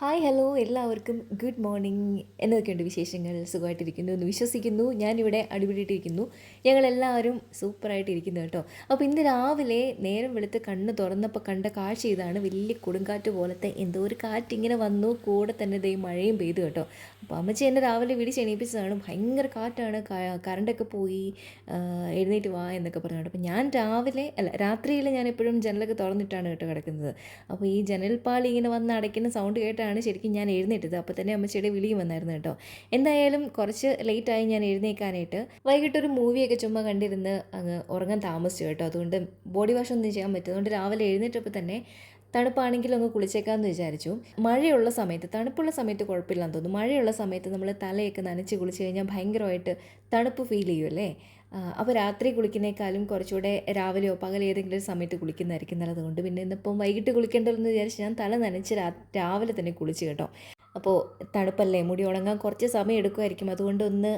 Hi hello എല്ലാവർക്കും good morning എന്നതൊക്കെയുണ്ട് വിശേഷങ്ങൾ സുഖമായിട്ടിരിക്കുന്നു എന്ന് വിശ്വസിക്കുന്നു. ഞാനിവിടെ അടിപിടിയിട്ടിരിക്കുന്നു ഞങ്ങളെല്ലാവരും സൂപ്പറായിട്ടിരിക്കുന്നു കേട്ടോ. അപ്പോൾ ഇന്ന് രാവിലെ നേരം വെളുത്ത് കണ്ണ് തുറന്നപ്പോൾ കണ്ട കാഴ്ച ഇതാണ്. വലിയ കൊടുങ്കാറ്റ് പോലത്തെ എന്തോ ഒരു കാറ്റ് ഇങ്ങനെ വന്നു. കൂടെ തന്നെ ദേ മഴയും പെയ്തു കേട്ടോ. അപ്പോൾ അമ്മച്ചി എന്നെ രാവിലെ വിളിച്ച് എണീപ്പിച്ചതാണ് ഭയങ്കര കാറ്റാണ്. കറണ്ടൊക്കെ പോയി എഴുന്നേറ്റ് വാ എന്നൊക്കെ പറഞ്ഞു കേട്ടോ അപ്പോൾ ഞാൻ രാവിലെ അല്ല രാത്രിയിൽ ഞാൻ എപ്പോഴും ജനലൊക്കെ തുറന്നിട്ടാണ് കേട്ടോ കിടക്കുന്നത്. അപ്പോൾ ഈ ജനൽപ്പാളി ഇങ്ങനെ വന്ന് അടയ്ക്കുന്ന സൗണ്ട് കേട്ടാണ് ശരിക്കും ഞാൻ എഴുന്നേറ്റത്. അപ്പോൾ തന്നെ അമ്മച്ചിയുടെ വിളിയും വന്നായിരുന്നു കേട്ടോ. എന്തായാലും കുറച്ച് ലേറ്റായി ഞാൻ എഴുന്നേക്കാനായിട്ട് വൈകിട്ടൊരു മൂവിയൊക്കെ ചുമ്മാ കണ്ടിരുന്ന് അങ്ങ് ഉറങ്ങാൻ താമസിച്ചു കേട്ടോ. അതുകൊണ്ട് ബോഡി വാഷ് ഒന്നും ചെയ്യാൻ പറ്റും അതുകൊണ്ട് രാവിലെ എഴുന്നേറ്റപ്പോൾ തന്നെ തണുപ്പാണെങ്കിൽ ഒന്ന് കുളിച്ചേക്കാമെന്ന് വിചാരിച്ചു. മഴയുള്ള സമയത്ത് തണുപ്പുള്ള സമയത്ത് കുഴപ്പമില്ലാന്ന് തോന്നുന്നു. മഴയുള്ള സമയത്ത് നമ്മൾ തലയൊക്കെ നനച്ച് കുളിച്ച് കഴിഞ്ഞാൽ ഭയങ്കരമായിട്ട് തണുപ്പ് ഫീൽ ചെയ്യുമല്ലേ അപ്പോൾ രാത്രി കുളിക്കുന്നേക്കാളും കുറച്ചുകൂടെ രാവിലെയോ പകൽ ഏതെങ്കിലും സമയത്ത് കുളിക്കുന്നതായിരിക്കും നല്ലത്. കൊണ്ട് പിന്നെ ഇന്നിപ്പം വൈകിട്ട് കുളിക്കേണ്ടതെന്ന് വിചാരിച്ച് ഞാൻ തല നനച്ച് രാവിലെ തന്നെ കുളിച്ച് കേട്ടോ. അപ്പോൾ തണുപ്പല്ലേ? മുടി ഉണങ്ങാൻ കുറച്ച് സമയം എടുക്കുമായിരിക്കും. അതുകൊണ്ട് ഒന്ന്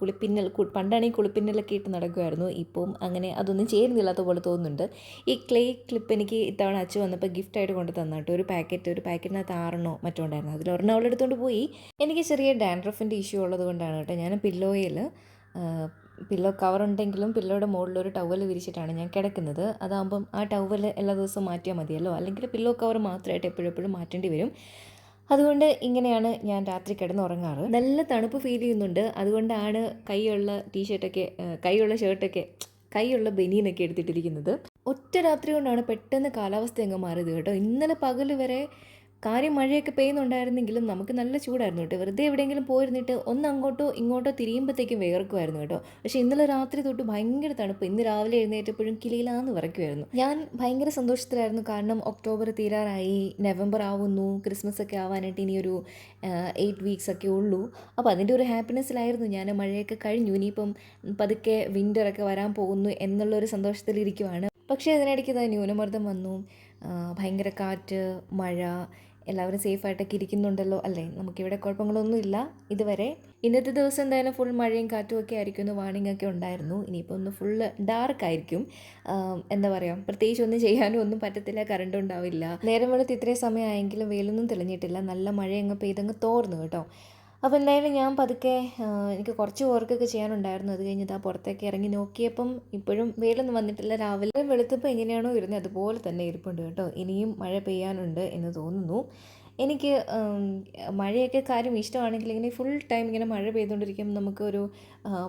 കുളിപ്പിന്നൽ പണ്ടാണെങ്കിൽ കുളിപ്പിന്നലൊക്കെ ഇട്ട് നടക്കുമായിരുന്നു. ഇപ്പം അങ്ങനെ അതൊന്നും ചേരുന്നില്ലാത്ത പോലെ തോന്നുന്നുണ്ട്. ഈ ക്ലേ ക്ലിപ്പ് എനിക്ക് ഇത്തവണ അച്ഛൻ വന്നപ്പോൾ ഗിഫ്റ്റായിട്ട് കൊണ്ട് തന്നിട്ട് ഒരു പാക്കറ്റ് ഒരു പാക്കറ്റിനകത്ത് ആറെണ്ണോ മറ്റോ ഉണ്ടായിരുന്നു. അവൾ എടുത്തുകൊണ്ട് പോയി. എനിക്ക് ചെറിയ ഡാൻഡ്രഫിന്റെ ഇഷ്യൂ ഉള്ളത് കൊണ്ടാണ് കേട്ടോ. ഞാൻ പില്ലോയിൽ പില്ലോ കവർ ഉണ്ടെങ്കിലും പില്ലോയുടെ മുകളിൽ ഒരു ടവൽ വിരിച്ചിട്ടാണ് ഞാൻ കിടക്കുന്നത്. അതാകുമ്പം ആ ടവൽ എല്ലാ ദിവസവും മാറ്റിയാൽ മതിയല്ലോ? അല്ലെങ്കിൽ പില്ലോ കവർ മാത്രമായിട്ട് എപ്പോഴും എപ്പോഴും മാറ്റേണ്ടി വരും. അതുകൊണ്ട് ഇങ്ങനെയാണ് ഞാൻ രാത്രി കിടന്നുറങ്ങാറ്. നല്ല തണുപ്പ് ഫീൽ ചെയ്യുന്നുണ്ട്. അതുകൊണ്ടാണ് കൈയുള്ള ടീഷർട്ടൊക്കെ കൈയുള്ള ഷർട്ടൊക്കെ കൈയുള്ള ബനിയനൊക്കെ എടുത്തിട്ടിരിക്കുന്നത്. ഒറ്റ രാത്രി കൊണ്ടാണ് പെട്ടെന്ന് കാലാവസ്ഥ അങ്ങ് മാറിയത് കേട്ടോ. ഇന്നലെ പകൽ വരെ കാര്യം മഴയൊക്കെ പെയ്യുന്നുണ്ടായിരുന്നെങ്കിലും നമുക്ക് നല്ല ചൂടായിരുന്നു കേട്ടോ. വെറുതെ എവിടെയെങ്കിലും പോയിരുന്നിട്ട് ഒന്ന് അങ്ങോട്ടോ ഇങ്ങോട്ടോ തിരിയുമ്പോഴത്തേക്കും വേർക്കുമായിരുന്നു കേട്ടോ. പക്ഷേ ഇന്നലെ രാത്രി തൊട്ട് ഭയങ്കര തണുപ്പ്. ഇന്ന് രാവിലെ എഴുന്നേറ്റപ്പോഴും കിളിയിലാന്ന് വിറയ്ക്കുമായിരുന്നു ഞാൻ ഭയങ്കര സന്തോഷത്തിലായിരുന്നു. കാരണം ഒക്ടോബർ തീരാറായി. നവംബർ ആവുന്നു. ക്രിസ്മസ് ഒക്കെ ആവാനായിട്ട് ഇനിയൊരു എയ്റ്റ് വീക്സ് ഒക്കെ ഉള്ളൂ. അപ്പോൾ അതിന്റെ ഒരു ഹാപ്പിനെസ്സിലായിരുന്നു ഞാൻ. മഴയൊക്കെ കഴിഞ്ഞു. ഇനിയിപ്പം പതുക്കെ വിന്ററൊക്കെ വരാൻ പോകുന്നു എന്നുള്ളൊരു സന്തോഷത്തിലിരിക്കുവാണ് പക്ഷേ അതിനിടയ്ക്ക് ന്യൂനമർദ്ദം വന്നു. ഭയങ്കര കാറ്റ് മഴ എല്ലാവരും സേഫായിട്ടൊക്കെ ഇരിക്കുന്നുണ്ടല്ലോ അല്ലേ? നമുക്കിവിടെ കുഴപ്പങ്ങളൊന്നുമില്ല ഇതുവരെ ഇന്നത്തെ ദിവസം എന്തായാലും ഫുൾ മഴയും കാറ്റും ഒക്കെ ആയിരിക്കും എന്ന് വാണിംഗ് ഒക്കെ ഉണ്ടായിരുന്നു. ഇനിയിപ്പോൾ ഒന്ന് ഫുള്ള് ഡാർക്ക് ആയിരിക്കും. എന്താ പറയുക പ്രത്യേകിച്ച് ഒന്നും ചെയ്യാനും ഒന്നും പറ്റത്തില്ല കറണ്ട് ഉണ്ടാവില്ല. നേരം വെളുത്ത് ഇത്രയും സമയമായെങ്കിലും വെയിലൊന്നും തെളിഞ്ഞിട്ടില്ല. നല്ല മഴയങ്ങ് പെയ്തങ്ങ് തോർന്നു കേട്ടോ. അപ്പോൾ എന്തായാലും ഞാൻ പതുക്കെ എനിക്ക് കുറച്ച് വർക്കൊക്കെ ചെയ്യാനുണ്ടായിരുന്നു. അത് കഴിഞ്ഞിട്ട് ആ പുറത്തേക്ക് ഇറങ്ങി നോക്കിയപ്പം ഇപ്പോഴും വെയിലൊന്നും വന്നിട്ടില്ല. രാവിലെ വെളുത്തപ്പോൾ എങ്ങനെയാണോ ഇരുന്നത് അതുപോലെ തന്നെ ഇരിപ്പുണ്ട് കേട്ടോ. ഇനിയും മഴ പെയ്യാനുണ്ട് എന്ന് തോന്നുന്നു. എനിക്ക് മഴയൊക്കെ കാര്യം ഇഷ്ടമാണെങ്കിൽ ഇങ്ങനെ ഫുൾ ടൈം ഇങ്ങനെ മഴ പെയ്തുകൊണ്ടിരിക്കുമ്പോൾ നമുക്കൊരു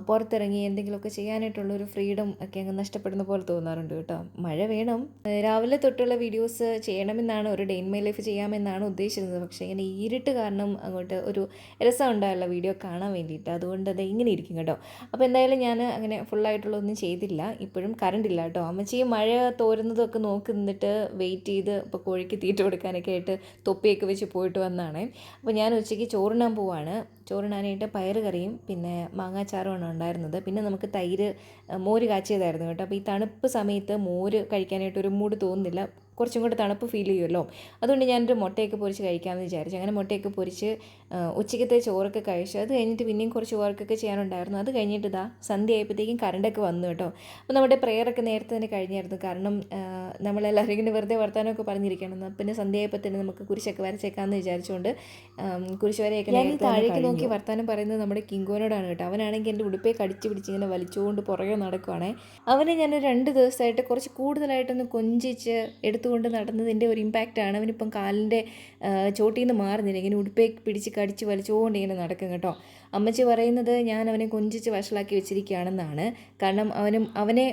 പുറത്തിറങ്ങി എന്തെങ്കിലുമൊക്കെ ചെയ്യാനായിട്ടുള്ള ഒരു ഫ്രീഡം ഒക്കെ അങ്ങ് നഷ്ടപ്പെടുന്ന പോലെ തോന്നാറുണ്ട് കേട്ടോ. മഴ വേണം. രാവിലെ തൊട്ടുള്ള വീഡിയോസ് ചെയ്യണമെന്നാണ് ഒരു ഡെയിൻ മൈ ലൈഫ് ചെയ്യാമെന്നാണ് ഉദ്ദേശിച്ചിരുന്നത്. പക്ഷേ ഇങ്ങനെ ഈരിട്ട് കാരണം അങ്ങോട്ട് ഒരു രസം ഉണ്ടാവില്ല വീഡിയോ കാണാൻ വേണ്ടിയിട്ട് അതുകൊണ്ട് അത് ഇങ്ങനെ ഇരിക്കും കേട്ടോ. അപ്പോൾ എന്തായാലും ഞാൻ അങ്ങനെ ഫുള്ളായിട്ടുള്ളതൊന്നും ചെയ്തില്ല. ഇപ്പോഴും കറണ്ട് ഇല്ല കേട്ടോ. അമ്മച്ചി മഴ തോരുന്നതൊക്കെ നോക്കി നിന്നിട്ട് വെയിറ്റ് ചെയ്ത് ഇപ്പോൾ കോഴിക്ക് തീറ്റ കൊടുക്കാനൊക്കെ ആയിട്ട് തൊപ്പിയൊക്കെ വെച്ച് പോയിട്ട് വന്നതാണ്. അപ്പോൾ ഞാൻ ഉച്ചയ്ക്ക് ചോറിനാൻ പോവാണ്. ചോറിനാനായിട്ട് പയറ് കറിയും പിന്നെ മാങ്ങാച്ചാറുമാണ് ഉണ്ടായിരുന്നത്. പിന്നെ നമുക്ക് തൈര് മോര് കാച്ചിയതായിരുന്നു കേട്ടോ. അപ്പോൾ ഈ തണുപ്പ് സമയത്ത് മോര് കഴിക്കാനായിട്ട് ഒരു മൂഡ് തോന്നുന്നില്ല. കുറച്ചും കൂടെ തണുപ്പ് ഫീൽ ചെയ്യുമല്ലോ. അതുകൊണ്ട് ഞാനൊരു മുട്ടയൊക്കെ പൊരിച്ച് കഴിക്കാമെന്ന് വിചാരിച്ചു. അങ്ങനെ മുട്ടയൊക്കെ പൊരിച്ച് ഉച്ചയ്ക്കത്തെ ചോറൊക്കെ കഴിച്ചു. അത് കഴിഞ്ഞിട്ട് പിന്നെയും കുറച്ച് വർക്കൊക്കെ ചെയ്യാനുണ്ടായിരുന്നു. അത് കഴിഞ്ഞിട്ട് ഇതാ സന്ധ്യ ആയപ്പോഴത്തേക്കും കറണ്ടൊക്കെ വന്നു കേട്ടോ. അപ്പോൾ നമ്മുടെ പ്രെയറൊക്കെ നേരത്തെ തന്നെ കഴിഞ്ഞായിരുന്നു. കാരണം നമ്മളെല്ലാവരും ഇങ്ങനെ വെറുതെ വർത്താനമൊക്കെ പറഞ്ഞിരിക്കണം. പിന്നെ സന്ധ്യ ആയപ്പോൾ തന്നെ നമുക്ക് കുരിശൊക്കെ വരച്ചേക്കാമെന്ന് വിചാരിച്ചുകൊണ്ട് കുരിശ് വരെയൊക്കെ ഞാൻ താഴേക്ക് നോക്കി വർത്താനം പറയുന്നത് നമ്മുടെ കിങ്കോനോടാണ് കേട്ടോ. അവനാണെങ്കിൽ എന്റെ ഉടുപ്പേ കടിച്ചു പിടിച്ച് ഇങ്ങനെ വലിച്ചുകൊണ്ട് പുറകെ നടക്കുവാണേ. അവനെ ഞാൻ രണ്ട് ദിവസമായിട്ട് കുറച്ച് കൂടുതലായിട്ടൊന്ന് കൊഞ്ചിച്ച് എടുത്തുകൊണ്ട് നടന്നതിന്റെ ഒരു ഇമ്പാക്റ്റാണ് അവനിപ്പം കാലിന്റെ ചോട്ടിൽ നിന്ന് മാറുന്നില്ല. ഇങ്ങനെ ഉടുപ്പേ പിടിച്ച് കടിച്ച് വലിച്ചുകൊണ്ട് ഇങ്ങനെ നടക്കും കേട്ടോ. അമ്മച്ചി പറയുന്നത് ഞാൻ അവനെ കൊഞ്ചിച്ച് വഷളാക്കി വെച്ചിരിക്കുകയാണെന്നാണ്. കാരണം അവനും അവനെ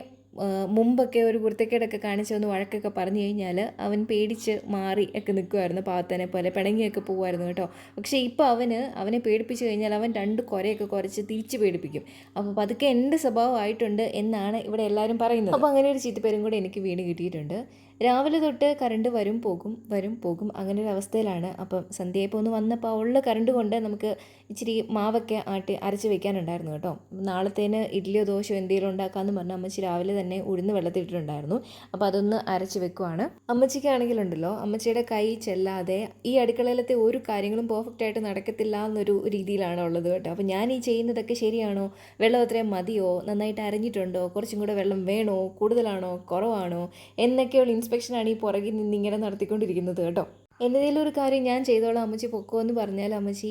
മുമ്പൊക്കെ ഒരു കുർത്തക്കേടൊക്കെ കാണിച്ച് ഒന്ന് വഴക്കൊക്കെ പറഞ്ഞു കഴിഞ്ഞാൽ അവൻ പേടിച്ച് മാറി ഒക്കെ നിൽക്കുമായിരുന്നു പാത്തനെ പോലെ. പിണങ്ങിയൊക്കെ പോകുമായിരുന്നു കേട്ടോ. പക്ഷേ ഇപ്പോൾ അവന് അവനെ പേടിപ്പിച്ച് കഴിഞ്ഞാൽ അവൻ രണ്ട് കുരയൊക്കെ കുറച്ച് തിരിച്ച് പേടിപ്പിക്കും. അപ്പോൾ പതുക്കെ എന്റെ സ്വഭാവമായിട്ടുണ്ട് എന്നാണ് ഇവിടെ എല്ലാവരും പറയുന്നത്. അപ്പോൾ അങ്ങനെ ഒരു ചീത്തപ്പേരും കൂടെ എനിക്ക് വീണ് കിട്ടിയിട്ടുണ്ട്. രാവിലെ തൊട്ട് കറണ്ട് വരും പോകും വരും പോകും. അങ്ങനെ ഒരു അവസ്ഥയിലാണ്. അപ്പം സന്ധ്യയപ്പോൾ ഒന്ന് വന്നപ്പോൾ ഉള്ള കറണ്ട് കൊണ്ട് നമുക്ക് ഇച്ചിരി മാവൊക്കെ ആട്ടി അരച്ച് വെക്കാനുണ്ടായിരുന്നു കേട്ടോ. നാളത്തേന് ഇഡ്ഡലിയോ ദോശയോ എന്തെങ്കിലും ഉണ്ടാക്കാമെന്ന് പറഞ്ഞാൽ അമ്മച്ചി രാവിലെ തന്നെ ഉഴുന്ന് വെള്ളത്തിട്ടിട്ടുണ്ടായിരുന്നു അപ്പോൾ അതൊന്ന് അരച്ച് വെക്കുവാണ്. അമ്മച്ചിക്കാണെങ്കിലുണ്ടല്ലോ അമ്മച്ചിയുടെ കൈ ചെല്ലാതെ ഈ അടുക്കളയിലത്തെ ഒരു കാര്യങ്ങളും പെർഫെക്റ്റ് ആയിട്ട് നടക്കത്തില്ല എന്നൊരു രീതിയിലാണ് ഉള്ളത് കേട്ടോ. അപ്പോൾ ഞാൻ ഈ ചെയ്യുന്നതൊക്കെ ശരിയാണോ? വെള്ളം അത്രയും മതിയോ? നന്നായിട്ട് അരഞ്ഞിട്ടുണ്ടോ? കുറച്ചും കൂടെ വെള്ളം വേണോ? കൂടുതലാണോ? കുറവാണോ? എന്നൊക്കെയുള്ള ഇൻസ്പെക്ഷനാണ് ഈ പുറകിൽ നിന്ന് ഇങ്ങനെ നടത്തിക്കൊണ്ടിരിക്കുന്നത് കേട്ടോ. എന്തെങ്കിലും ഒരു കാര്യം ഞാൻ ചെയ്തോളാം അമ്മച്ചി പൊക്കോ എന്ന് പറഞ്ഞാൽ അമ്മച്ചി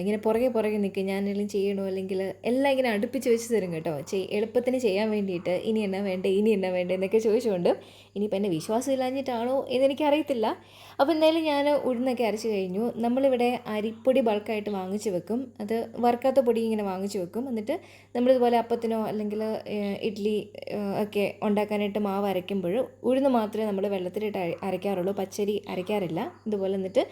ഇങ്ങനെ പുറകെ പുറകെ നിൽക്കും എല്ലാം ചെയ്യണോ അല്ലെങ്കിൽ എല്ലാം ഇങ്ങനെ അടുപ്പിച്ച് വെച്ച് തരും കേട്ടോ. ചെയ് എളുപ്പത്തിന് ചെയ്യാൻ വേണ്ടിയിട്ട് ഇനി എന്നാ വേണ്ടേ ഇനി എന്നാ വേണ്ടേ എന്നൊക്കെ ചോദിച്ചുകൊണ്ട് ഇനിയിപ്പോൾ എന്നെ വിശ്വാസം ഇല്ലാഞ്ഞിട്ടാണോ എന്നെനിക്കറിയത്തില്ല അപ്പോൾ എന്തായാലും ഞാൻ ഉഴുന്നൊക്കെ അരച്ച് കഴിഞ്ഞു. നമ്മളിവിടെ അരിപ്പൊടി ബൾക്കായിട്ട് വാങ്ങിച്ച് വെക്കും. അത് വറുക്കാത്ത പൊടി ഇങ്ങനെ വാങ്ങിച്ച് വെക്കും. എന്നിട്ട് നമ്മളിതുപോലെ അപ്പത്തിനോ അല്ലെങ്കിൽ ഇഡ്ഡലി ഒക്കെ ഉണ്ടാക്കാനായിട്ട് മാവ് അരയ്ക്കുമ്പോൾ ഉഴുന്ന് മാത്രമേ നമ്മൾ വെള്ളത്തിലിട്ട് അരയ്ക്കാറുള്ളൂ. പച്ചരി അരയ്ക്കാറില്ല. ഇതുപോലെ എന്നിട്ട്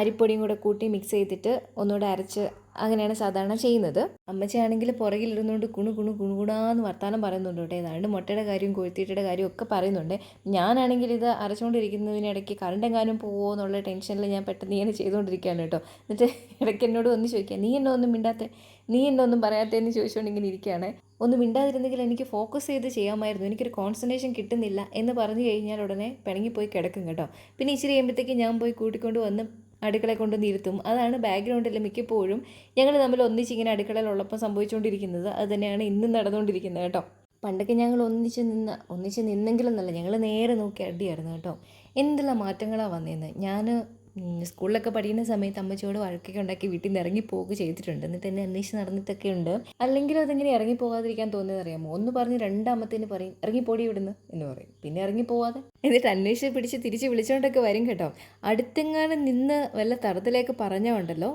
അരിപ്പൊടിയും കൂടെ കൂട്ടി മിക്സ് ചെയ്തിട്ട് ഒന്നുകൂടെ അരച്ച് അങ്ങനെയാണ് സാധാരണ ചെയ്യുന്നത്. അമ്മച്ചയാണെങ്കിൽ പുറകിലിരുന്നുകൊണ്ട് കുണു കുണു കുണുകുണാന്ന് വർത്താനം പറയുന്നുണ്ട് കേട്ടോ. ഏതാണ്ട് മുട്ടയുടെ കാര്യം കൊഴുത്തീറ്റയുടെ കാര്യം ഒക്കെ പറയുന്നുണ്ട്. ഞാനാണെങ്കിൽ ഇത് അരച്ചുകൊണ്ടിരിക്കുന്നതിനിടയ്ക്ക് കറണ്ട് എങ്ങാനും പോവോ എന്നുള്ള ടെൻഷനിൽ ഞാൻ പെട്ടെന്ന് ഇങ്ങനെ ചെയ്തുകൊണ്ടിരിക്കുകയാണ് കേട്ടോ. എന്നിട്ട് ഇടയ്ക്ക് എന്നോട് ഒന്ന് ചോദിക്കുക നീ എന്നോ ഒന്നും മിണ്ടാത്ത നീ എന്നോ ഒന്നും പറയാത്തതെന്ന് ചോദിച്ചുകൊണ്ട് ഇങ്ങനെ ഇരിക്കുകയാണ്. ഒന്ന് മിണ്ടാതിരുന്നെങ്കിൽ എനിക്ക് ഫോക്കസ് ചെയ്ത് ചെയ്യാമായിരുന്നു. എനിക്കൊരു കോൺസെൻട്രേഷൻ കിട്ടുന്നില്ല എന്ന് പറഞ്ഞു കഴിഞ്ഞാൽ ഉടനെ പിണങ്ങിപ്പോയി കിടക്കും കേട്ടോ. പിന്നെ ഇച്ചിരി കഴിയുമ്പോഴത്തേക്ക് ഞാൻ പോയി കൂട്ടിക്കൊണ്ട് വന്ന് അടുക്കളയിൽ കൊണ്ട് നിരുത്തും. അതാണ് ബാക്ക്ഗ്രൗണ്ടിൽ മിക്കപ്പോഴും ഞങ്ങൾ തമ്മിൽ ഒന്നിച്ചിങ്ങനെ അടുക്കളയിലുള്ളപ്പോൾ സംഭവിച്ചുകൊണ്ടിരിക്കുന്നത് അത് തന്നെയാണ് ഇന്നും നടന്നുകൊണ്ടിരിക്കുന്നത് കേട്ടോ. പണ്ടൊക്കെ ഞങ്ങൾ ഒന്നിച്ച് നിന്ന് ഒന്നിച്ച് നിന്നെങ്കിലും എന്നല്ല ഞങ്ങൾ നേരെ നോക്കി അടിയായിരുന്നു കേട്ടോ. എന്തെല്ലാം മാറ്റങ്ങളാണ് വന്നതെന്ന് ഞാൻ സ്കൂളിലൊക്കെ പഠിക്കുന്ന സമയത്ത് അമ്മച്ചിയോട് വഴക്കൊക്കെ ഉണ്ടാക്കി വീട്ടിൽ നിന്ന് ഇറങ്ങി പോവുക ചെയ്തിട്ടുണ്ട്. എന്നിട്ട് എന്നെ അന്വേഷിച്ച് നടന്നിട്ടൊക്കെ ഉണ്ട്. അല്ലെങ്കിൽ അതെങ്ങനെ ഇറങ്ങി പോകാതിരിക്കാൻ തോന്നിയത് അറിയാമോ? ഒന്ന് പറഞ്ഞ് രണ്ടാമത്തേന് പറയും ഇറങ്ങി പോടി ഇവിടുന്ന് എന്ന് പറയും. പിന്നെ ഇറങ്ങി പോവാതെ. എന്നിട്ട് അന്വേഷിച്ച് പിടിച്ച് തിരിച്ച് വിളിച്ചുകൊണ്ടൊക്കെ വരും കേട്ടോ. അടുത്തെങ്ങാനും നിന്ന് വല്ല തടത്തിലേക്ക് പറഞ്ഞുണ്ടല്ലോ.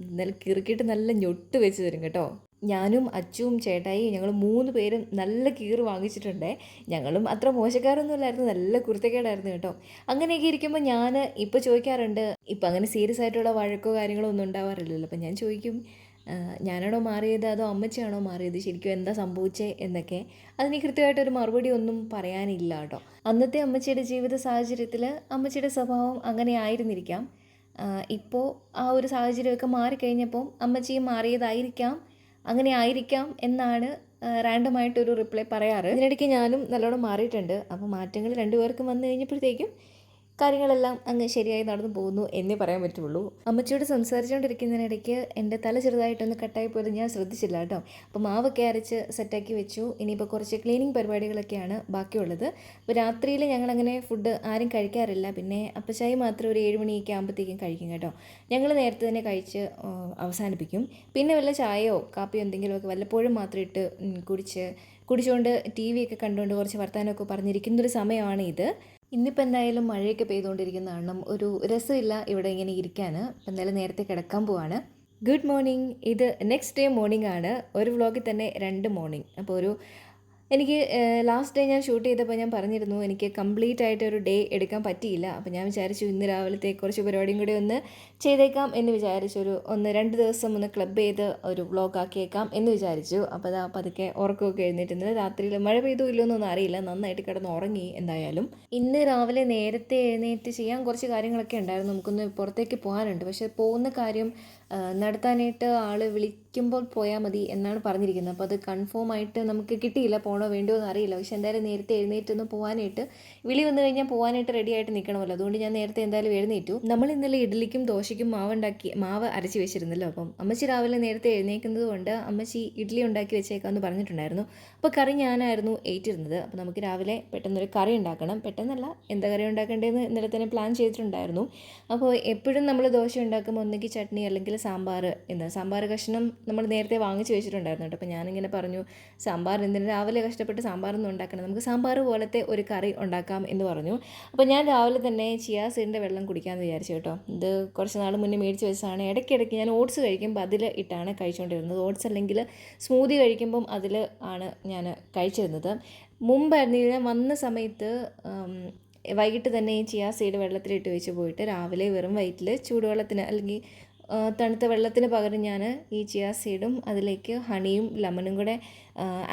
നല്ല കിറുക്കിയിട്ട് നല്ല ഞൊട്ട് വെച്ച് തരും കേട്ടോ. ഞാനും അച്ചുവും ചേട്ടായി ഞങ്ങൾ മൂന്ന് പേരും നല്ല കീറ് വാങ്ങിച്ചിട്ടുണ്ട്. ഞങ്ങളും അത്ര മോശക്കാരൊന്നുമില്ലായിരുന്നു. നല്ല കുരുത്തക്കേടായിരുന്നു കേട്ടോ. അങ്ങനെയൊക്കെ ഇരിക്കുമ്പോൾ ഞാൻ ഇപ്പോൾ ചോദിക്കാറുണ്ട് ഇപ്പം അങ്ങനെ സീരിയസ് ആയിട്ടുള്ള വഴക്കോ കാര്യങ്ങളോ ഒന്നും ഉണ്ടാവാറില്ലല്ലോ. അപ്പം ഞാൻ ചോദിക്കും "ആ, ഞാനാണോ മാറിയത്? അതോ അമ്മച്ചിയാണോ മാറിയത്? ശരിക്കും എന്താ സംഭവിച്ചേ എന്നൊക്കെ. അതിന് കൃത്യമായിട്ടൊരു മറുപടി ഒന്നും പറയാനില്ല കേട്ടോ. അന്നത്തെ അമ്മച്ചിയുടെ ജീവിത സാഹചര്യത്തിൽ അമ്മച്ചിയുടെ സ്വഭാവം അങ്ങനെ ആയിരുന്നിരിക്കാം. ഇപ്പോൾ ആ ഒരു സാഹചര്യമൊക്കെ മാറിക്കഴിഞ്ഞപ്പം അമ്മച്ചിയും മാറിയതായിരിക്കാം. അങ്ങനെ ആയിരിക്കാം എന്നാണ് റാൻഡമായിട്ടൊരു റിപ്ലൈ പറയാറ്. ഇതിനിടയ്ക്ക് ഞാനും നല്ലോണം മാറിയിട്ടുണ്ട്. അപ്പോൾ മാറ്റങ്ങൾ രണ്ടുപേർക്കും വന്നു കഴിഞ്ഞപ്പോഴത്തേക്കും കാര്യങ്ങളെല്ലാം അങ്ങ് ശരിയായി നടന്നു പോകുന്നു എന്നേ പറയാൻ പറ്റുള്ളൂ. അമ്മച്ചിയോട് സംസാരിച്ചുകൊണ്ടിരിക്കുന്നതിനിടയ്ക്ക് എന്റെ തല ചെറുതായിട്ടൊന്ന് കട്ടായി പോയത് ഞാൻ ശ്രദ്ധിച്ചില്ല കേട്ടോ. അപ്പോൾ മാവൊക്കെ അരച്ച് സെറ്റാക്കി വെച്ചു. ഇനിയിപ്പോൾ കുറച്ച് ക്ലീനിങ് പരിപാടികളൊക്കെയാണ് ബാക്കിയുള്ളത്. അപ്പോൾ രാത്രിയിൽ ഞങ്ങളങ്ങനെ ഫുഡ് ആരും കഴിക്കാറില്ല. പിന്നെ അപ്പച്ചായി മാത്രം ഒരു ഏഴ് മണിയൊക്കെ ആകുമ്പോഴത്തേക്കും കഴിക്കും കേട്ടോ. ഞങ്ങൾ നേരത്തെ തന്നെ കഴിച്ച് അവസാനിപ്പിക്കും. പിന്നെ വല്ല ചായയോ കാപ്പിയോ എന്തെങ്കിലുമൊക്കെ വല്ലപ്പോഴും മാത്രം ഇട്ട് കുടിച്ച് കുടിച്ചുകൊണ്ട് ടി ഒക്കെ കണ്ടുകൊണ്ട് കുറച്ച് വർത്തമാനമൊക്കെ പറഞ്ഞിരിക്കുന്നൊരു സമയമാണ് ഇത് ഇന്നിപ്പോൾ എന്തായാലും മഴയൊക്കെ പെയ്തുകൊണ്ടിരിക്കുന്ന കാരണം ഒരു രസമില്ല ഇവിടെ ഇങ്ങനെ ഇരിക്കാൻ അപ്പം എന്തായാലും നേരത്തെ കിടക്കാൻ പോവാണ്. ഗുഡ് മോർണിംഗ് ഇത് നെക്സ്റ്റ് ഡേ മോർണിംഗ് ആണ്. ഒരു വ്ളോഗിൽ തന്നെ രണ്ട് മോർണിംഗ് അപ്പോൾ ഒരു എനിക്ക് ലാസ്റ്റ് ഡേ ഞാൻ ഷൂട്ട് ചെയ്തപ്പോൾ ഞാൻ പറഞ്ഞിരുന്നു എനിക്ക് കംപ്ലീറ്റ് ആയിട്ട് ഒരു ഡേ എടുക്കാൻ പറ്റിയില്ല. അപ്പോൾ ഞാൻ വിചാരിച്ചു ഇന്ന് രാവിലത്തെ കുറച്ച് പരിപാടിയും കൂടി ഒന്ന് ചെയ്തേക്കാം എന്ന് വിചാരിച്ചു. ഒരു ഒന്ന് രണ്ട് ദിവസം ഒന്ന് ക്ലബ് ചെയ്ത് ഒരു വ്ളോഗ് ആക്കിയേക്കാം എന്ന് വിചാരിച്ചു. അപ്പോൾ അതാ പതുക്കെ ഉറക്കമൊക്കെ എഴുന്നേറ്റുന്നത് രാത്രിയിൽ മഴ പെയ്തു ഇല്ലെന്നൊന്നും അറിയില്ല. നന്നായിട്ട് കിടന്ന് ഉറങ്ങി എന്തായാലും. ഇന്ന് രാവിലെ നേരത്തെ എഴുന്നേറ്റ് ചെയ്യാൻ കുറച്ച് കാര്യങ്ങളൊക്കെ ഉണ്ടായിരുന്നു. നമുക്കൊന്ന് പുറത്തേക്ക് പോകാനുണ്ട്. പക്ഷേ പോകുന്ന കാര്യം നടത്താനായിട്ട് ആൾ വിളിക്കുമ്പോൾ പോയാൽ മതി എന്നാണ് പറഞ്ഞിരിക്കുന്നത്. അപ്പോൾ അത് കൺഫേം ആയിട്ട് നമുക്ക് കിട്ടിയില്ല. പോകണോ വേണ്ടോ എന്ന് അറിയില്ല. പക്ഷെ എന്തായാലും നേരത്തെ എഴുന്നേറ്റ് ഒന്ന് പോകാനായിട്ട് വിളി വന്നു കഴിഞ്ഞാൽ പോകാനായിട്ട് റെഡി ആയിട്ട് നിൽക്കണമല്ലോ അതുകൊണ്ട് ഞാൻ നേരത്തെ എന്തായാലും എഴുന്നേറ്റു. നമ്മൾ ഇന്നലെ ഇഡ്ഡലിക്കും ദോശയ്ക്കും മാവ് ഉണ്ടാക്കി മാവ് അരച്ച് വെച്ചിരുന്നല്ലോ. അപ്പം അമ്മച്ചി രാവിലെ നേരത്തെ എഴുന്നേക്കുന്നത് കൊണ്ട് അമ്മച്ചി ഇഡ്ഡലി ഉണ്ടാക്കി വെച്ചേക്കാമെന്ന് പറഞ്ഞിട്ടുണ്ടായിരുന്നു. അപ്പോൾ കറി ഞാനായിരുന്നു ഏറ്റിരുന്നത്. അപ്പോൾ നമുക്ക് രാവിലെ പെട്ടെന്നൊരു കറി ഉണ്ടാക്കണം. പെട്ടെന്നല്ല എന്താ കറി ഉണ്ടാക്കേണ്ടതെന്ന് ഇന്നലെ തന്നെ പ്ലാൻ ചെയ്തിട്ടുണ്ടായിരുന്നു. അപ്പോൾ എപ്പോഴും നമ്മൾ ദോശ ഉണ്ടാക്കുമ്പോൾ ഒന്നെങ്കിൽ ചട്നി അല്ലെങ്കിൽ സാമ്പാർ എന്താ സാമ്പാർ കഷ്ണം നമ്മൾ നേരത്തെ വാങ്ങിച്ച് വെച്ചിട്ടുണ്ടായിരുന്നു കേട്ടോ. അപ്പോൾ ഞാനിങ്ങനെ പറഞ്ഞു സാമ്പാർ എന്തിനു? രാവിലെ കഷ്ടപ്പെട്ട് സാമ്പാറൊന്നും ഉണ്ടാക്കണം നമുക്ക് സാമ്പാർ പോലത്തെ ഒരു കറി ഉണ്ടാക്കാം എന്ന് പറഞ്ഞു. അപ്പോൾ ഞാൻ രാവിലെ തന്നെ ചിയാ സീഡിന്റെ വെള്ളം കുടിക്കാമെന്ന് വിചാരിച്ചു കേട്ടോ. ഇത് കുറച്ച് നാൾ മുന്നേ മേടിച്ച് വെച്ചതാണ്. ഇടയ്ക്കിടയ്ക്ക് ഞാൻ ഓട്സ് കഴിക്കുമ്പോൾ അതിൽ ഇട്ടാണ് കഴിച്ചുകൊണ്ടിരുന്നത്. ഓട്സ് അല്ലെങ്കിൽ സ്മൂതി കഴിക്കുമ്പം അതിൽ ആണ് ഞാൻ കഴിച്ചിരുന്നത്. മുമ്പായിരുന്നു ഞാൻ വന്ന സമയത്ത് വൈകിട്ട് തന്നെ ഈ ചിയാ സീഡ് വെള്ളത്തിലിട്ട് വെച്ച് പോയിട്ട് രാവിലെ വെറും വയറ്റിൽ ചൂടുവെള്ളത്തിന് അല്ലെങ്കിൽ തണുത്ത വെള്ളത്തിന് പകരം ഞാൻ ഈ ചിയാ സീഡും അതിലേക്ക് ഹണിയും ലെമണും കൂടെ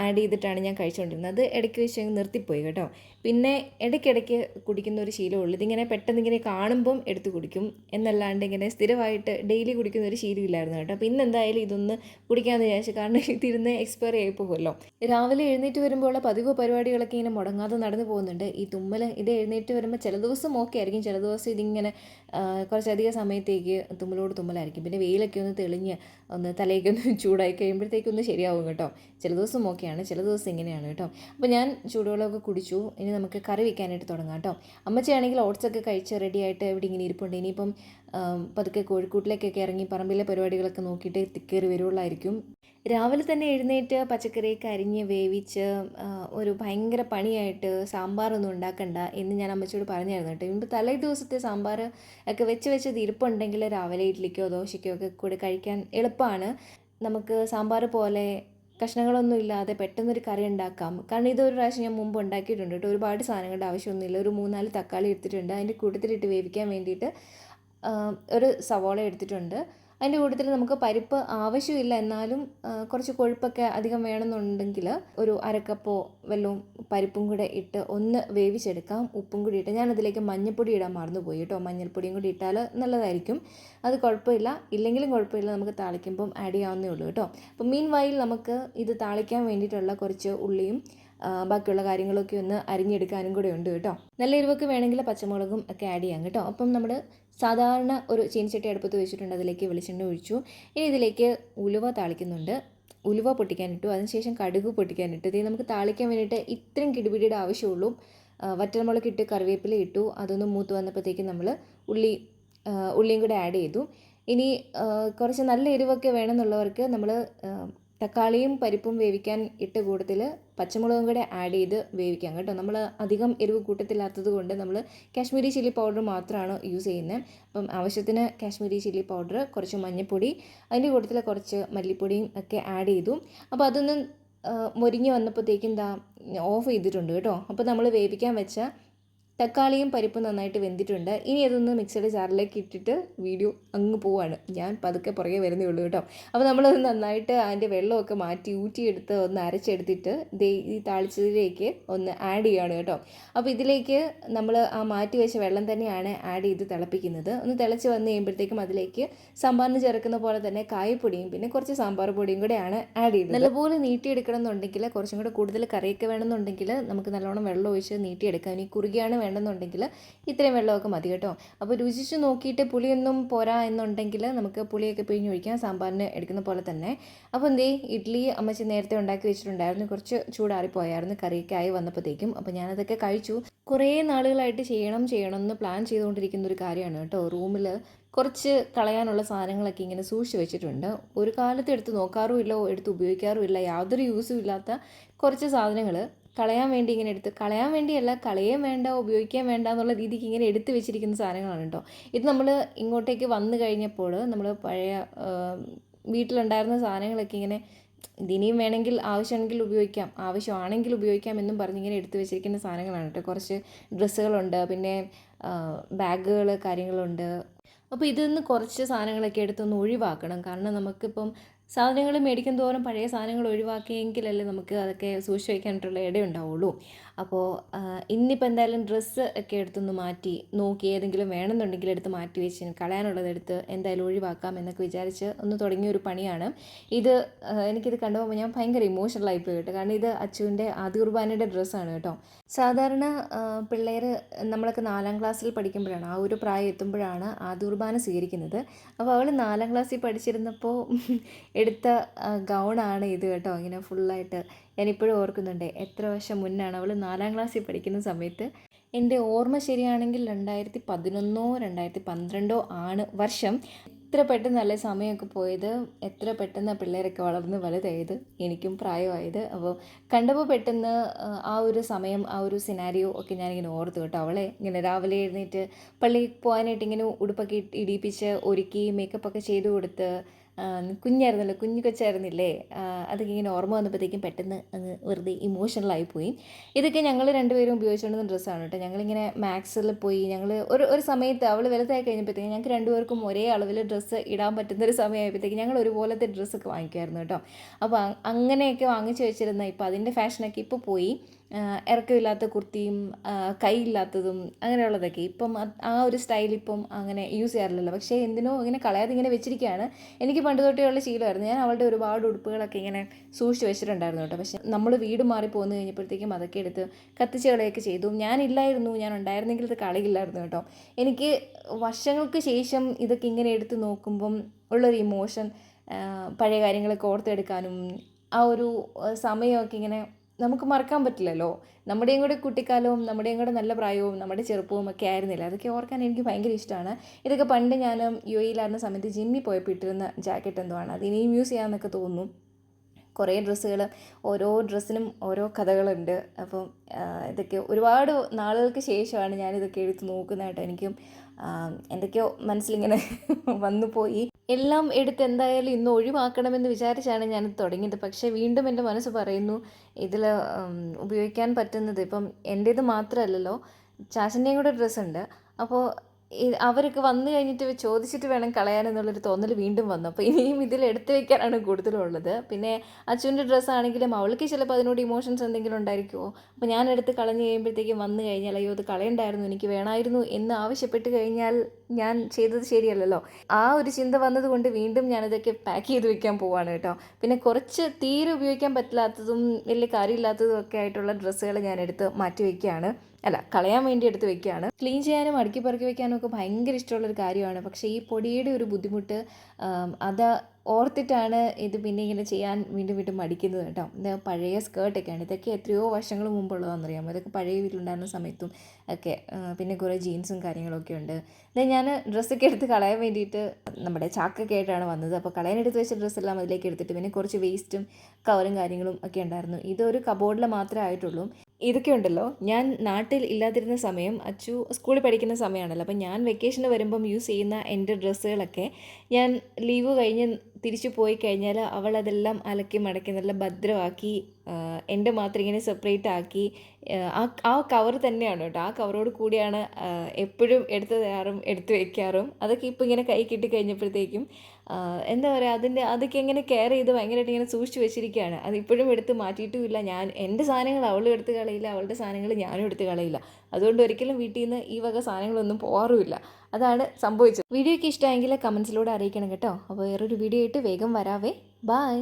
ആഡ് ചെയ്തിട്ടാണ് ഞാൻ കഴിച്ചുകൊണ്ടിരുന്നത് അത് ഇടയ്ക്ക് വെച്ച് നിർത്തിപ്പോയി കേട്ടോ. പിന്നെ ഇടയ്ക്കിടയ്ക്ക് കുടിക്കുന്ന ഒരു ശീലമുള്ളൂ. ഇതിങ്ങനെ പെട്ടെന്ന് ഇങ്ങനെ കാണുമ്പം എടുത്ത് കുടിക്കും എന്നല്ലാണ്ട് ഇങ്ങനെ സ്ഥിരമായിട്ട് ഡെയിലി കുടിക്കുന്ന ഒരു ശീലമില്ലായിരുന്നു കേട്ടോ. അപ്പോൾ ഇന്ന് എന്തായാലും ഇതൊന്ന് കുടിക്കാമെന്ന് വിചാരിച്ചു. കാരണം ഇതിരുന്ന് എക്സ്പയർ ആയി പോകുമല്ലോ. രാവിലെ എഴുന്നേറ്റ് വരുമ്പോൾ പതിവ് പരിപാടികളൊക്കെ ഇങ്ങനെ മുടങ്ങാതെ നടന്നു പോകുന്നുണ്ട്. ഈ തുമ്മൽ ഇത് എഴുന്നേറ്റ് വരുമ്പോൾ ചില ദിവസം ഓക്കെ ആയിരിക്കും. ചില ദിവസം ഇതിങ്ങനെ കുറച്ചധികം സമയത്തേക്ക് തുമ്മലോട് തുമ്മലായിരിക്കും. പിന്നെ വെയിലൊക്കെ ഒന്ന് തെളിഞ്ഞ് ഒന്ന് തലയൊക്കെ ഒന്ന് ചൂടായി കഴിയുമ്പോഴത്തേക്കൊന്ന് ശരിയാവും കേട്ടോ. ചില ദിവസം ദിവസം ഓക്കെയാണ് ചില ദിവസം ഇങ്ങനെയാണ് കേട്ടോ. അപ്പോൾ ഞാൻ ചൂടുവെള്ളമൊക്കെ കുടിച്ചു ഇനി നമുക്ക് കറി വയ്ക്കാനായിട്ട് തുടങ്ങാം കേട്ടോ. അമ്മച്ചയാണെങ്കിൽ ഓട്സൊക്കെ കഴിച്ച് റെഡിയായിട്ട് ഇവിടെ ഇങ്ങനെ ഇരിപ്പുണ്ട്. ഇനിയിപ്പം പതുക്കെ കോഴിക്കൂട്ടിലേക്കൊക്കെ ഇറങ്ങി പറമ്പിലെ പരിപാടികളൊക്കെ നോക്കിയിട്ട് തിക്കേറി വരുവുള്ളായിരിക്കും. രാവിലെ തന്നെ എഴുന്നേറ്റ് പച്ചക്കറിയൊക്കെ അരിഞ്ഞ് വേവിച്ച് ഒരു ഭയങ്കര പണിയായിട്ട് സാമ്പാറൊന്നും ഉണ്ടാക്കണ്ട എന്ന് ഞാൻ അമ്മച്ചോട് പറഞ്ഞായിരുന്നു കേട്ടോ. ഇപ്പം തലേ ദിവസത്തെ സാമ്പാർ ഒക്കെ വെച്ച് വെച്ച് ഇരിപ്പുണ്ടെങ്കിൽ രാവിലെ ഇഡ്ഡലിക്കോ ദോശയ്ക്കോ ഒക്കെ കൂടെ കഴിക്കാൻ എളുപ്പമാണ്. നമുക്ക് സാമ്പാർ പോലെ കഷ്ണങ്ങളൊന്നും ഇല്ലാതെ പെട്ടെന്നൊരു കറി ഉണ്ടാക്കാം. കാരണം ഇതൊരു പ്രാവശ്യം ഞാൻ മുമ്പ് ഉണ്ടാക്കിയിട്ടുണ്ട് കേട്ടോ. ഒരുപാട് സാധനങ്ങളുടെ ആവശ്യമൊന്നുമില്ല. ഒരു മൂന്നാൽ തക്കാളി എടുത്തിട്ടുണ്ട്. അതിന്റെ കൂട്ടത്തിലിട്ട് വേവിക്കാൻ വേണ്ടിയിട്ട് ഒരു സവോള എടുത്തിട്ടുണ്ട്. അതിന്റെ കൂട്ടത്തിൽ നമുക്ക് പരിപ്പ് ആവശ്യമില്ല എന്നാലും കുറച്ച് കൊഴുപ്പൊക്കെ അധികം വേണമെന്നുണ്ടെങ്കിൽ ഒരു അരക്കപ്പോ വല്ലതും പരിപ്പും കൂടെ ഇട്ട് ഒന്ന് വേവിച്ചെടുക്കാം. ഉപ്പും കൂടി ഇട്ട് ഞാനതിലേക്ക് മഞ്ഞൾപ്പൊടി ഇടാൻ മറന്നുപോയി കേട്ടോ. മഞ്ഞൾപ്പൊടിയും കൂടി ഇട്ടാൽ നല്ലതായിരിക്കും. അത് കുഴപ്പമില്ല. ഇല്ലെങ്കിലും കുഴപ്പമില്ല. നമുക്ക് താളിക്കുമ്പം ആഡ് ചെയ്യാവുന്നേ ഉള്ളൂ കേട്ടോ. അപ്പോൾ മീൻ വായിൽ നമുക്ക് ഇത് താളിക്കാൻ വേണ്ടിയിട്ടുള്ള കുറച്ച് ഉള്ളിയും ബാക്കിയുള്ള കാര്യങ്ങളൊക്കെ ഒന്ന് അരിഞ്ഞെടുക്കാനും കൂടെ ഉണ്ട് കേട്ടോ. നല്ല എരിവൊക്കെ വേണമെങ്കിൽ പച്ചമുളകും ഒക്കെ ആഡ് ചെയ്യാം കേട്ടോ. അപ്പം നമ്മൾ സാധാരണ ഒരു ചീനിച്ചട്ടി അടുപ്പത്ത് വെച്ചിട്ടുണ്ട്. അതിലേക്ക് വെളിച്ചെണ്ണ ഒഴിച്ചു. ഇനി ഇതിലേക്ക് ഉലുവ താളിക്കുന്നുണ്ട്. ഉലുവ പൊട്ടിക്കാനിട്ടു അതിനുശേഷം കടുക് പൊട്ടിക്കാനിട്ടു ഇത് നമുക്ക് താളിക്കാൻ വേണ്ടിയിട്ട് ഇത്രയും കിടിപിടിയുടെ ആവശ്യമുള്ളൂ. വറ്റൽമുളക് ഇട്ട് കറിവേപ്പില ഇട്ടു. അതൊന്ന് മൂത്ത് വന്നപ്പോഴത്തേക്ക് നമ്മൾ ഉള്ളി ഉള്ളിയും കൂടെ ആഡ് ചെയ്തു. ഇനി കുറച്ച് നല്ല എരിവൊക്കെ വേണമെന്നുള്ളവർക്ക് നമ്മൾ തക്കാളിയും പരിപ്പും വേവിക്കാൻ ഇട്ട കൂട്ടത്തിൽ പച്ചമുളകും കൂടെ ആഡ് ചെയ്ത് വേവിക്കാം കേട്ടോ. നമ്മൾ അധികം എരിവ് കൂട്ടത്തില്ലാത്തത് കൊണ്ട് നമ്മൾ കാശ്മീരി ചില്ലി പൗഡർ മാത്രമാണ് യൂസ് ചെയ്യുന്നത് അപ്പം ആവശ്യത്തിന് കാശ്മീരി ചില്ലി പൗഡർ കുറച്ച് മഞ്ഞൾപ്പൊടി അതിന്റെ കൂട്ടത്തിൽ കുറച്ച് മല്ലിപ്പൊടിയും ഒക്കെ ആഡ് ചെയ്തു. അപ്പോൾ അതൊന്ന് മുരിഞ്ഞ് വന്നപ്പോഴത്തേക്കും എന്താ ഓഫ് ചെയ്തിട്ടുണ്ട് കേട്ടോ. അപ്പോൾ നമ്മൾ വേവിക്കാൻ വെച്ച തക്കാളിയും പരിപ്പും നന്നായിട്ട് വെന്തിട്ടുണ്ട്. ഇനി അതൊന്ന് മിക്സഡ് ജാറിലേക്ക് ഇട്ടിട്ട് വീഡിയോ അങ്ങ് പോവാണ്. ഞാൻ പതുക്കെ പുറകെ വരുന്നേ ഉള്ളൂ കേട്ടോ. അപ്പോൾ നമ്മളത് നന്നായിട്ട് അതിന്റെ വെള്ളമൊക്കെ മാറ്റി ഊറ്റിയെടുത്ത് ഒന്ന് അരച്ചെടുത്തിട്ട് ദേ ഈ താളിച്ചതിലേക്ക് ഒന്ന് ആഡ് ചെയ്യുകയാണ് കേട്ടോ. അപ്പോൾ ഇതിലേക്ക് നമ്മൾ ആ മാറ്റി വെച്ച വെള്ളം തന്നെയാണ് ആഡ് ചെയ്ത് തിളപ്പിക്കുന്നത്. ഒന്ന് തിളച്ച് വന്ന് കഴിയുമ്പോഴത്തേക്കും അതിലേക്ക് സാമ്പാറിന് ചേർക്കുന്ന പോലെ തന്നെ കായപ്പൊടിയും പിന്നെ കുറച്ച് സാമ്പാർ പൊടിയും കൂടെയാണ് ആഡ് ചെയ്യുന്നത് നല്ലപോലെ നീട്ടിയെടുക്കണം എന്നുണ്ടെങ്കിൽ കുറച്ചും കൂടെ കൂടുതൽ കറിയൊക്കെ വേണമെന്നുണ്ടെങ്കിൽ നമുക്ക് നല്ലോണം വെള്ളം ഒഴിച്ച് നീട്ടിയെടുക്കാം. ഇനി കുറുകിയാണ് വേണമെന്നുണ്ടെങ്കിൽ ഇത്രയും വെള്ളമൊക്കെ മതി കേട്ടോ. അപ്പോൾ രുചിച്ച് നോക്കിയിട്ട് പുളിയൊന്നും പോരാ എന്നുണ്ടെങ്കിൽ നമുക്ക് പുളിയൊക്കെ പിഴിഞ്ഞൊഴിക്കാം സാമ്പാറിന് എടുക്കുന്ന പോലെ തന്നെ. അപ്പോൾ എന്തേ ഇഡ്ഡലി അമ്മച്ചി നേരത്തെ ഉണ്ടാക്കി വെച്ചിട്ടുണ്ടായിരുന്നു. കുറച്ച് ചൂടാറിപ്പോയായിരുന്നു കറിയൊക്കെ ആയി വന്നപ്പോഴത്തേക്കും. അപ്പോൾ ഞാനതൊക്കെ കഴിച്ചു. കുറേ നാളുകളായിട്ട് ചെയ്യണം ചെയ്യണം എന്ന് പ്ലാൻ ചെയ്തുകൊണ്ടിരിക്കുന്ന ഒരു കാര്യമാണ് കേട്ടോ. റൂമിൽ കുറച്ച് കളയാനുള്ള സാധനങ്ങളൊക്കെ ഇങ്ങനെ സൂക്ഷിച്ച് വെച്ചിട്ടുണ്ട്. ഒരു കാലത്ത് എടുത്ത് നോക്കാറുമില്ല എടുത്ത് ഉപയോഗിക്കാറുമില്ല. യാതൊരു യൂസും ഇല്ലാത്ത കുറച്ച് സാധനങ്ങൾ കളയാൻ വേണ്ടി ഇങ്ങനെ എടുത്ത് കളയാൻ വേണ്ടിയല്ല കളയേ വേണ്ട ഉപയോഗിക്കാൻ വേണ്ട എന്നുള്ള രീതിക്ക് ഇങ്ങനെ എടുത്ത് വെച്ചിരിക്കുന്ന സാധനങ്ങളാണ് കേട്ടോ. ഇത് നമ്മൾ ഇങ്ങോട്ടേക്ക് വന്നു കഴിഞ്ഞപ്പോൾ നമ്മൾ പഴയ വീട്ടിലുണ്ടായിരുന്ന സാധനങ്ങളൊക്കെ ഇങ്ങനെ ഇതിനിയും വേണമെങ്കിൽ ആവശ്യമാണെങ്കിൽ ഉപയോഗിക്കാം ആവശ്യമാണെങ്കിൽ ഉപയോഗിക്കാം എന്നും പറഞ്ഞ് ഇങ്ങനെ എടുത്ത് വെച്ചിരിക്കുന്ന സാധനങ്ങളാണ് കേട്ടോ. കുറച്ച് ഡ്രസ്സുകളുണ്ട് പിന്നെ ബാഗുകൾ കാര്യങ്ങളുണ്ട്. അപ്പോൾ ഇതിൽ നിന്ന് കുറച്ച് സാധനങ്ങളൊക്കെ എടുത്തൊന്ന് ഒഴിവാക്കണം. കാരണം നമുക്കിപ്പം സാധനങ്ങൾ മേടിക്കും തോറും പഴയ സാധനങ്ങൾ ഒഴിവാക്കിയെങ്കിലല്ലേ നമുക്ക് അതൊക്കെ സൂക്ഷിച്ച് വയ്ക്കാനായിട്ടുള്ള ഇടയുണ്ടാവുള്ളൂ. അപ്പോൾ ഇന്നിപ്പോൾ എന്തായാലും ഡ്രസ്സ് ഒക്കെ എടുത്തൊന്ന് മാറ്റി നോക്കി ഏതെങ്കിലും വേണമെന്നുണ്ടെങ്കിൽ എടുത്ത് മാറ്റി വെച്ച് കളയാനുള്ളത് എടുത്ത് എന്തായാലും ഒഴിവാക്കാം എന്നൊക്കെ വിചാരിച്ച് ഒന്ന് തുടങ്ങിയ ഒരു പണിയാണ്. ഇത് എനിക്കിത് കണ്ടുപോകുമ്പോൾ ഞാൻ ഭയങ്കര ഇമോഷണൽ പോയി കേട്ടോ. കാരണം ഇത് അച്ചുവിന്റെ ആദ്യ കുർബാനയുടെ ഡ്രസ്സാണ് കേട്ടോ. സാധാരണ പിള്ളേർ നമ്മളൊക്കെ നാലാം ക്ലാസ്സിൽ പഠിക്കുമ്പോഴാണ് ആ ഒരു പ്രായം എത്തുമ്പോഴാണ് ആദ്യ കുർബാന സ്വീകരിക്കുന്നത്. അപ്പോൾ അവൾ നാലാം ക്ലാസ്സിൽ പഠിച്ചിരുന്നപ്പോൾ എടുത്ത ഗൗണാണ് ഇത് കേട്ടോ. ഇങ്ങനെ ഫുള്ളായിട്ട് ഞാനിപ്പോഴും ഓർക്കുന്നുണ്ട് എത്ര വർഷം മുന്നാണ് അവൾ നാലാം ക്ലാസ്സിൽ പഠിക്കുന്ന സമയത്ത് എന്റെ ഓർമ്മ ശരിയാണെങ്കിൽ രണ്ടായിരത്തി പതിനൊന്നോ രണ്ടായിരത്തി പന്ത്രണ്ടോ ആണ് വർഷം. എത്ര പെട്ടെന്നല്ലേ സമയമൊക്കെ പോയത്? എത്ര പെട്ടെന്ന് പിള്ളേരൊക്കെ വളർന്ന് വലുതായത്? എനിക്കും പ്രായമായത്. അപ്പോൾ കണ്ടപ്പോൾ പെട്ടെന്ന് ആ, ഒരു സമയം ആ ഒരു സിനാരിയോ ഒക്കെ ഞാനിങ്ങനെ ഓർത്തു കേട്ടോ. അവളെ ഇങ്ങനെ രാവിലെ എഴുന്നേറ്റ് പള്ളിയിൽ പോകാനായിട്ട് ഇങ്ങനെ ഉടുപ്പൊക്കെ ഇടിപ്പിച്ച് ഒരുക്കി മേക്കപ്പൊക്കെ ചെയ്ത് കൊടുത്ത് കുഞ്ഞായിരുന്നല്ലോ കുഞ്ഞു കൊച്ചായിരുന്നില്ലേ? അതൊക്കെ ഇങ്ങനെ ഓർമ്മ വന്നപ്പോഴത്തേക്കും പെട്ടെന്ന് അങ്ങ് വെറുതെ ഇമോഷണലായി പോയി. ഇതൊക്കെ ഞങ്ങൾ രണ്ടുപേരും ഉപയോഗിച്ചുകൊണ്ടിരുന്ന ഡ്രസ്സാണ് കേട്ടോ. ഞങ്ങളിങ്ങനെ മാക്സിൽ പോയി ഞങ്ങൾ ഒരു ഒരു സമയത്ത് അവൾ വലുതായി കഴിഞ്ഞപ്പോഴത്തേക്കും ഞങ്ങൾക്ക് രണ്ടുപേർക്കും ഒരേ അളവിൽ ഡ്രസ്സ് ഇടാൻ പറ്റുന്ന ഒരു സമയമായപ്പോഴത്തേക്കും ഞങ്ങൾ ഒരുപോലത്തെ ഡ്രസ്സൊക്കെ വാങ്ങിക്കുമായിരുന്നു കേട്ടോ. അപ്പോൾ അങ്ങനെയൊക്കെ വാങ്ങിച്ചു വെച്ചിരുന്ന ഇപ്പോൾ അതിന്റെ ഫാഷനൊക്കെ ഇപ്പോൾ പോയി. ഇറക്കമില്ലാത്ത കുർത്തിയും കൈയില്ലാത്തതും അങ്ങനെയുള്ളതൊക്കെ. ഇപ്പം ആ ഒരു സ്റ്റൈൽ ഇപ്പം അങ്ങനെ യൂസ് ചെയ്യാറില്ലല്ലോ. പക്ഷേ എന്തിനോ ഇങ്ങനെ കളയാതെ ഇങ്ങനെ വെച്ചിരിക്കുകയാണ്. എനിക്ക് പണ്ട് തൊട്ടേ ഉള്ള ശീലമായിരുന്നു. ഞാൻ അവളുടെ ഒരുപാട് ഉടുപ്പുകളൊക്കെ ഇങ്ങനെ സൂക്ഷിച്ച് വെച്ചിട്ടുണ്ടായിരുന്നു കേട്ടോ. പക്ഷേ നമ്മൾ വീട് മാറി പോന്നു കഴിഞ്ഞപ്പോഴത്തേക്കും അതൊക്കെ എടുത്ത് കത്തിച്ച് കളയൊക്കെ ചെയ്തു. ഞാനില്ലായിരുന്നു ഞാൻ ഉണ്ടായിരുന്നെങ്കിൽ ഇത് കളയില്ലായിരുന്നു കേട്ടോ. എനിക്ക് വർഷങ്ങൾക്ക് ശേഷം ഇതൊക്കെ ഇങ്ങനെ എടുത്ത് നോക്കുമ്പം ഉള്ളൊരു ഇമോഷൻ പഴയ കാര്യങ്ങളൊക്കെ ഓർത്തെടുക്കാനും ആ ഒരു സമയമൊക്കെ ഇങ്ങനെ നമുക്ക് മറക്കാൻ പറ്റില്ലല്ലോ. നമ്മുടെയും കൂടെ കുട്ടിക്കാലവും നമ്മുടെയും കൂടെ നല്ല പ്രായവും നമ്മുടെ ചെറുപ്പവും ഒക്കെ ആയിരുന്നില്ല? അതൊക്കെ ഓർക്കാൻ എനിക്ക് ഭയങ്കര ഇഷ്ടമാണ്. ഇതൊക്കെ പണ്ട് ഞാൻ യു എയിലായിരുന്ന സമയത്ത് ജിമ്മി പോയപ്പോൾ ഇട്ടിരുന്ന ജാക്കറ്റ് എന്തോ ആണ് അത് ഇനിയും യൂസ് ചെയ്യാമെന്നൊക്കെ തോന്നുന്നു. കുറേ ഡ്രസ്സുകൾ ഓരോ ഡ്രസ്സിനും ഓരോ കഥകളുണ്ട്. അപ്പം ഇതൊക്കെ ഒരുപാട് നാളുകൾക്ക് ശേഷമാണ് ഞാനിതൊക്കെ എടുത്ത് നോക്കുന്നതായിട്ട് എനിക്കും എന്തൊക്കെയോ മനസ്സിലിങ്ങനെ വന്നു പോയി എല്ലാം എടുത്ത് എന്തായാലും ഇന്ന് ഒഴിവാക്കണമെന്ന് വിചാരിച്ചാണ് ഞാൻ തുടങ്ങിയത്. പക്ഷേ വീണ്ടും എന്റെ മനസ്സ് പറയുന്നു ഇതിൽ ഉപയോഗിക്കാൻ പറ്റുന്നത്. ഇപ്പം എന്റേത് മാത്രമല്ലല്ലോ ചാച്ചന്റെയും കൂടെ ഡ്രസ്സുണ്ട് അപ്പോൾ അവരൊക്കെ വന്നു കഴിഞ്ഞിട്ട് ചോദിച്ചിട്ട് വേണം കളയാൻ കളയാനെന്നുള്ളൊരു തോന്നൽ വീണ്ടും വന്നു. അപ്പോൾ ഇനിയും ഇതിൽ എടുത്തു വെക്കാനാണ് കൂടുതലുള്ളത്. പിന്നെ അച്ഛന്റെ ഡ്രസ്സാണെങ്കിലും അവൾക്ക് ചിലപ്പോൾ അതിനോട് ഇമോഷൻസ് എന്തെങ്കിലും ഉണ്ടായിരിക്കുമോ അപ്പോൾ ഞാൻ എടുത്ത് കളഞ്ഞു കഴിയുമ്പോഴത്തേക്കും വന്നു കഴിഞ്ഞാൽ അയ്യോ അത് കളയണ്ടായിരുന്നു എനിക്ക് വേണമായിരുന്നു എന്ന് ആവശ്യപ്പെട്ട് കഴിഞ്ഞാൽ ഞാൻ ചെയ്തത് ശരിയല്ലല്ലോ. ആ ഒരു ചിന്ത വന്നതുകൊണ്ട് വീണ്ടും ഞാനിതൊക്കെ പാക്ക് ചെയ്ത് വെക്കാൻ പോവാണ് കേട്ടോ. പിന്നെ കുറച്ച് തീരെ ഉപയോഗിക്കാൻ പറ്റില്ലാത്തതും വലിയ കാര്യമില്ലാത്തതും ഒക്കെ ആയിട്ടുള്ള ഡ്രസ്സുകൾ ഞാൻ എടുത്ത് മാറ്റി വയ്ക്കുകയാണ് അല്ല കളയാൻ വേണ്ടി എടുത്ത് വെക്കുകയാണ്. ക്ലീൻ ചെയ്യാനും അടുക്കി പെറുക്കി വെക്കാനും ഒക്കെ ഭയങ്കര ഇഷ്ടമുള്ളൊരു കാര്യമാണ്. പക്ഷേ ഈ പൊടിയുടെ ഒരു ബുദ്ധിമുട്ട് അത് ഓർത്തിട്ടാണ് ഇത് പിന്നെ ഇങ്ങനെ ചെയ്യാൻ വീണ്ടും വീണ്ടും മടിക്കുന്നത് കേട്ടോ. ഇത് പഴയ സ്കേർട്ടൊക്കെയാണ് ഇതൊക്കെ എത്രയോ വർഷങ്ങൾ മുമ്പുള്ളതാണെന്നറിയാമോ? ഇതൊക്കെ പഴയ വീട്ടിലുണ്ടായിരുന്ന സമയത്തും ഒക്കെ പിന്നെ കുറേ ജീൻസും കാര്യങ്ങളൊക്കെ ഉണ്ട്. ഇത് ഞാൻ ഡ്രസ്സൊക്കെ എടുത്ത് കളയാൻ വേണ്ടിയിട്ട് നമ്മുടെ ചാക്കൊക്കെ ആയിട്ടാണ് വന്നത്. അപ്പോൾ കളയാൻ എടുത്ത് വെച്ച ഡ്രസ്സെല്ലാം അതിലേക്ക് എടുത്തിട്ട് പിന്നെ കുറച്ച് വേസ്റ്റും കവറും കാര്യങ്ങളും ഒക്കെ ഉണ്ടായിരുന്നു. ഇതൊരു കബോർഡിൽ മാത്രമേ ആയിട്ടുള്ളൂ. ഇതൊക്കെ ഉണ്ടല്ലോ. ഞാൻ നാട്ടിൽ ഇല്ലാതിരുന്ന സമയം അച്ചു സ്കൂളിൽ പഠിക്കുന്ന സമയമാണല്ലോ. അപ്പോൾ ഞാൻ വെക്കേഷന് വരുമ്പം യൂസ് ചെയ്യുന്ന എന്റെ ഡ്രസ്സുകളൊക്കെ ഞാൻ ലീവ് കഴിഞ്ഞ് തിരിച്ചു പോയി കഴിഞ്ഞാൽ അവൾ അതെല്ലാം അലക്കി മടക്കി നല്ല ഭദ്രമാക്കി എന്റെ മാത്രം ഇങ്ങനെ സെപ്പറേറ്റ് ആക്കി. ആ, ആ കവർ തന്നെയാണ് കേട്ടോ. ആ കവറോട് കൂടിയാണ് എപ്പോഴും എടുത്ത് തരാറും എടുത്തു വെക്കാറും. അതൊക്കെ ഇപ്പോൾ ഇങ്ങനെ കൈ കിട്ടി കഴിഞ്ഞപ്പോഴത്തേക്കും എന്താ പറയുക അതിന്റെ അതൊക്കെ എങ്ങനെ കെയർ ചെയ്ത് ഭയങ്കരമായിട്ട് ഇങ്ങനെ സൂക്ഷിച്ച് വെച്ചിരിക്കുകയാണ്. അത് ഇപ്പോഴും എടുത്ത് മാറ്റിയിട്ടുമില്ല. ഞാൻ എന്റെ സാധനങ്ങൾ അവളും എടുത്ത് കളയില്ല അവളുടെ സാധനങ്ങൾ ഞാനും എടുത്ത് കളയില്ല. അതുകൊണ്ട് ഒരിക്കലും വീട്ടിൽ നിന്ന് ഈ വക സാധനങ്ങളൊന്നും പോകാറുമില്ല അതാണ് സംഭവിച്ചത്. വീഡിയോ ഒക്കെ ഇഷ്ടമായെങ്കിൽ കമൻസിലൂടെ അറിയിക്കണം കേട്ടോ. അപ്പോൾ വേറൊരു വീഡിയോ ആയിട്ട് വേഗം വരാവേ. ബായ്